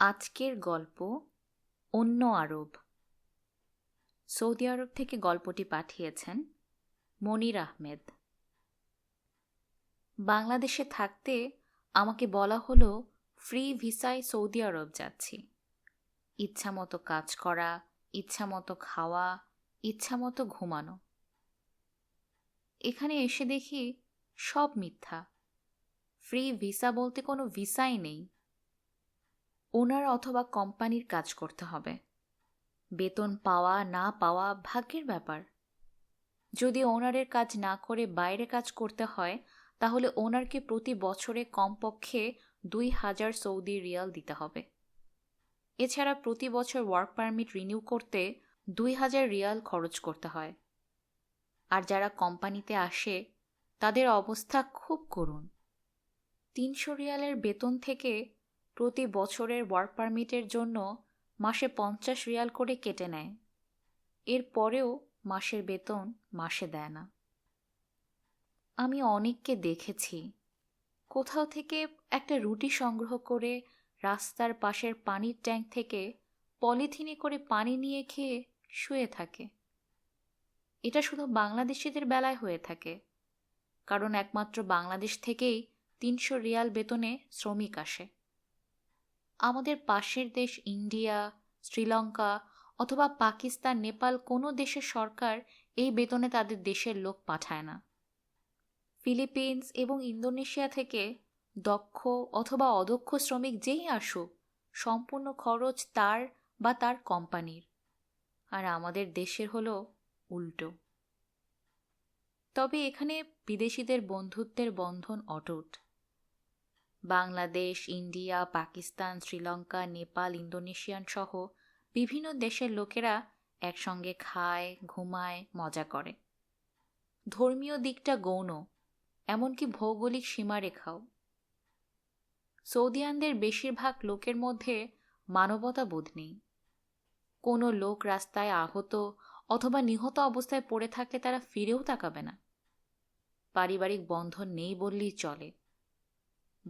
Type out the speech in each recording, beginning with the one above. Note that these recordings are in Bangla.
আজকের গল্প অন্য আরব। সৌদি আরব থেকে গল্পটি পাঠিয়েছেন মনির আহমেদ। বাংলাদেশে থাকতে আমাকে বলা হলো, ফ্রি ভিসায় সৌদি আরব যাচ্ছি। ইচ্ছা মতো কাজ করা, ইচ্ছা মতো খাওয়া, ইচ্ছা মতো ঘুমানো। এখানে এসে দেখি সব মিথ্যা। ফ্রি ভিসা বলতে কোনো ভিসাই নেই। ওনার অথবা কোম্পানির কাজ করতে হবে। বেতন পাওয়া, না পাওয়া ভাগ্যের ব্যাপার। যদি ওনারের কাজ না করে বাইরে কাজ করতে হয়, তাহলে ওনারকে প্রতি বছরে কমপক্ষে দুই হাজার সৌদি রিয়াল দিতে হবে। এছাড়া প্রতি বছর ওয়ার্ক পারমিট রিনিউ করতে দুই হাজার রিয়াল খরচ করতে হয়। আর যারা কোম্পানিতে আসে, তাদের অবস্থা খুব করুণ। তিনশো রিয়ালের বেতন থেকে প্রতি বছরের ওয়ার্ক পারমিটের জন্য মাসে পঞ্চাশ রিয়াল করে কেটে নেয়। এর পরেও মাসের বেতন মাসে দেয় না। আমি অনেককে দেখেছি কোথাও থেকে একটা রুটি সংগ্রহ করে রাস্তার পাশের পানির ট্যাঙ্ক থেকে পলিথিনে করে পানি নিয়ে খেয়ে শুয়ে থাকে। এটা শুধু বাংলাদেশিদের বেলায় হয়ে থাকে, কারণ একমাত্র বাংলাদেশ থেকেই তিনশো রিয়াল বেতনে শ্রমিক আসে। আমাদের পাশের দেশ ইন্ডিয়া, শ্রীলঙ্কা অথবা পাকিস্তান, নেপাল কোনো দেশের সরকার এই বেতনে তাদের দেশের লোক পাঠায় না। ফিলিপিন্স এবং ইন্দোনেশিয়া থেকে দক্ষ অথবা অদক্ষ শ্রমিক যেই আসুক, সম্পূর্ণ খরচ তার বা তার কোম্পানির। আর আমাদের দেশের হলো উল্টো। তবে এখানে বিদেশিদের বন্ধুত্বের বন্ধন অটুট। বাংলাদেশ, ইন্ডিয়া, পাকিস্তান, শ্রীলঙ্কা, নেপাল, ইন্দোনেশিয়ান সহ বিভিন্ন দেশের লোকেরা একসঙ্গে খায়, ঘুমায়, মজা করে। ধর্মীয় দিকটা গৌণ, এমনকি ভৌগোলিক সীমারেখাও। সৌদিয়ানদের বেশিরভাগ লোকের মধ্যে মানবতা বোধ নেই। কোনো লোক রাস্তায় আহত অথবা নিহত অবস্থায় পড়ে থাকলে তারা ফিরেও তাকাবে না। পারিবারিক বন্ধন নেই বললেই চলে।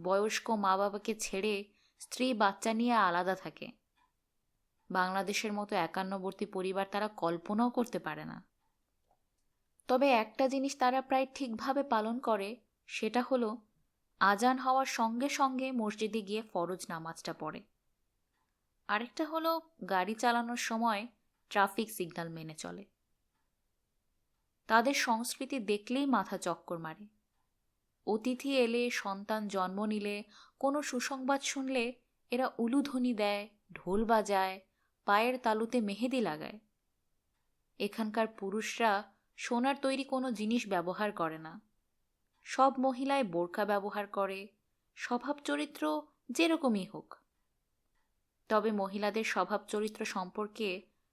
বয়স্ক মা বাবাকে ছেড়ে স্ত্রী বাচ্চা নিয়ে আলাদা থাকে। বাংলাদেশের মতো একান্নবর্তী পরিবার তারা কল্পনাও করতে পারে না। তবে একটা জিনিস তারা প্রায় ঠিকভাবে পালন করে, সেটা হলো আজান হওয়ার সঙ্গে সঙ্গে মসজিদে গিয়ে ফরজ নামাজটা পড়ে। আরেকটা হলো গাড়ি চালানোর সময় ট্রাফিক সিগন্যাল মেনে চলে। তাদের সংস্কৃতি দেখলেই মাথা চক্কর মারে। অতিথি এলে, সন্তান জন্ম নিলে, কোনো সুসংবাদ শুনলে এরা উলুধ্বনি দেয়, ঢোল বাজায়, পায়ের তালুতে মেহেদি লাগায়। এখানকার পুরুষরা সোনার তৈরি কোনো জিনিস ব্যবহার করে না। সব মহিলায় বোরকা ব্যবহার করে, স্বভাব চরিত্র যেরকমই হোক। তবে মহিলাদের স্বভাব চরিত্র সম্পর্কে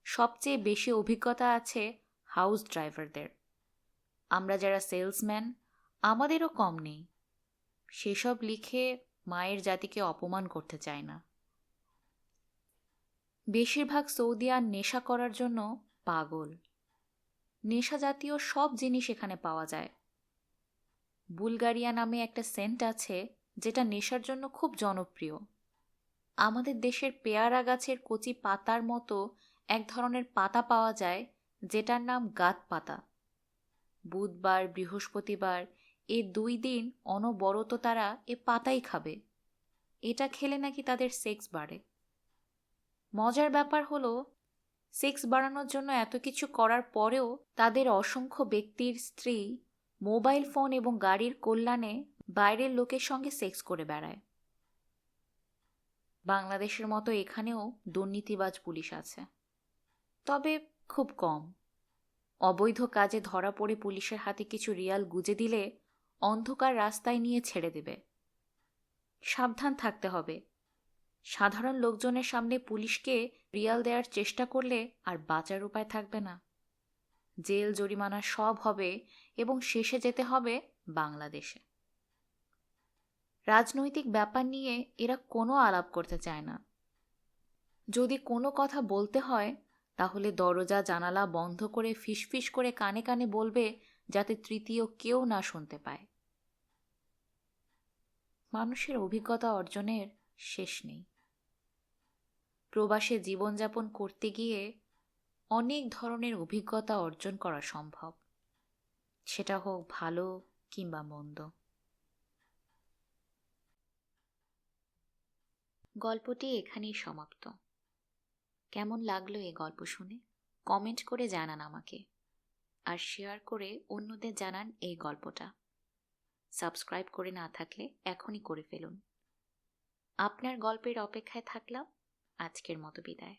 সবচেয়ে বেশি অভিজ্ঞতা আছে হাউস ড্রাইভারদের। আমরা যারা সেলসম্যান আমাদেরও কম নেই। সেসব লিখে মায়ের জাতিকে অপমান করতে চায় না। বেশিরভাগ সৌদিয়ান নেশা করার জন্য পাগল। নেশা জাতীয় সব জিনিস এখানে পাওয়া যায়। বুলগারিয়া নামে একটা সেন্ট আছে, যেটা নেশার জন্য খুব জনপ্রিয়। আমাদের দেশের পেয়ারা গাছের কচি পাতার মতো এক ধরনের পাতা পাওয়া যায়, যেটার নাম গাত পাতা। বুধবার, বৃহস্পতিবার এ দুই দিন অনবরত তারা এ পাতাই খাবে। এটা খেলে নাকি তাদের সেক্স বাড়ে। মজার ব্যাপার হলো, সেক্স বাড়ানোর জন্য এত কিছু করার পরেও তাদের অসংখ্য ব্যক্তির স্ত্রী, মোবাইল ফোন এবং গাড়ির কল্যাণে বাইরের লোকের সঙ্গে সেক্স করে বেড়ায়। বাংলাদেশের মতো এখানেও দুর্নীতিবাজ পুলিশ আছে। তবে খুব কম। অবৈধ কাজে ধরা পড়ে পুলিশের হাতে কিছু রিয়াল গুজে দিলে অন্ধকার রাস্তায় নিয়ে ছেড়ে দেবে। সাবধান থাকতে হবে। সাধারণ লোকজনের সামনে পুলিশকে রিয়াল দেওয়ার চেষ্টা করলে আর বাঁচার উপায় থাকবে না। জেল, জরিমানা সব হবে এবং শেষে যেতে হবে বাংলাদেশে। রাজনৈতিক ব্যাপার নিয়ে এরা কোনো আলাপ করতে চায় না। যদি কোনো কথা বলতে হয়, তাহলে দরজা জানালা বন্ধ করে ফিসফিস করে কানে কানে বলবে যাতে তৃতীয় কেউ না শুনতে পায়। মানুষের অভিজ্ঞতা অর্জনের শেষ নেই। প্রবাসে জীবনযাপন করতে গিয়ে অনেক ধরনের অভিজ্ঞতা অর্জন করা সম্ভব। সেটা হোক ভালো কিংবা মন্দ। গল্পটি এখানেই সমাপ্ত। কেমন লাগল এই গল্প শুনে? কমেন্ট করে জানান আমাকে। আর শেয়ার করে অন্যদের জানান এই গল্পটা। সাবস্ক্রাইব করে না থাকলে এখনই করে ফেলুন। আপনার গল্পের অপেক্ষায় থাকলাম। আজকের মতো বিদায়।